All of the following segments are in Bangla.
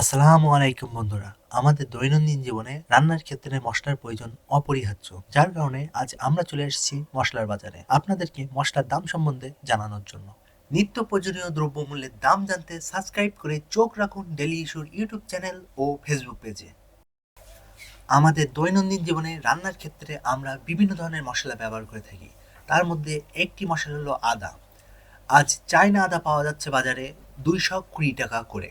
আসসালামু আলাইকুম বন্ধুরা। আমাদের দৈনন্দিন জীবনে রান্নার ক্ষেত্রে মশলার প্রয়োজন অপরিহার্য। যার কারণে আজ আমরা চলে এসেছি মশলার বাজারে। আপনাদেরকে মশলার দাম সম্বন্ধে জানানোর জন্য। নিত্য প্রয়োজনীয় দ্রব্যমূল্যের দাম জানতে সাবস্ক্রাইব করে চোখ রাখুন ডেলি ইস্যুর ইউটিউব চ্যানেল ও ফেসবুক পেজে। আমাদের দৈনন্দিন জীবনে রান্নার ক্ষেত্রে আমরা বিভিন্ন ধরনের মশলা ব্যবহার করে থাকি। তার মধ্যে একটি মশলা হলো আদা। আজ চায়না আদা পাওয়া যাচ্ছে বাজারে দুইশো কুড়ি টাকা করে।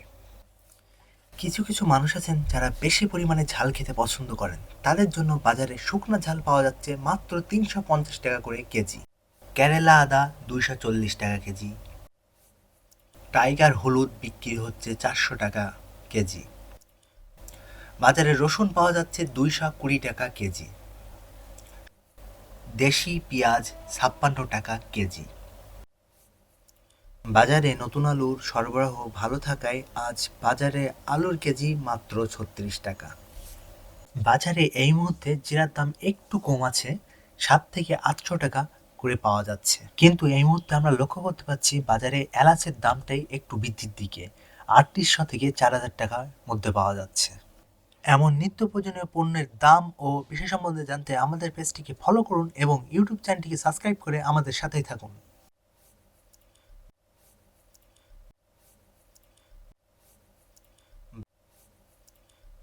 কিছু কিছু মানুষ আছেন যারা বেশি পরিমাণে ঝাল খেতে পছন্দ করেন। তাদের জন্য বাজারে শুকনো ঝাল পাওয়া যাচ্ছে মাত্র তিনশো পঞ্চাশ টাকা করে কেজি। কেরালা আদা দুইশো চল্লিশ টাকা কেজি। টাইগার হলুদ বিক্রি হচ্ছে চারশো টাকা কেজি। বাজারে রসুন পাওয়া যাচ্ছে দুইশো কুড়ি টাকা কেজি। দেশি পেঁয়াজ ছাপ্পান্ন টাকা কেজি। বাজারে নতুন আলুর সরবরাহ ভালো থাকায় আজ বাজারে আলুর কেজি মাত্র ছত্রিশ টাকা। বাজারে এই মুহূর্তে জিরার দাম একটু কম আছে, সাত থেকে আটশো টাকা করে পাওয়া যাচ্ছে। কিন্তু এই মুহূর্তে আমরা লক্ষ্য করতে পারছি বাজারে এলাচের দামটাই একটু বৃদ্ধির দিকে আটত্রিশশো থেকে চার হাজার টাকার মধ্যে পাওয়া যাচ্ছে। এমন নিত্য প্রয়োজনীয় পণ্যের দাম ও বিষয় সম্বন্ধে জানতে আমাদের পেজটিকে ফলো করুন এবং ইউটিউব চ্যানেলটিকে সাবস্ক্রাইব করে আমাদের সাথেই থাকুন।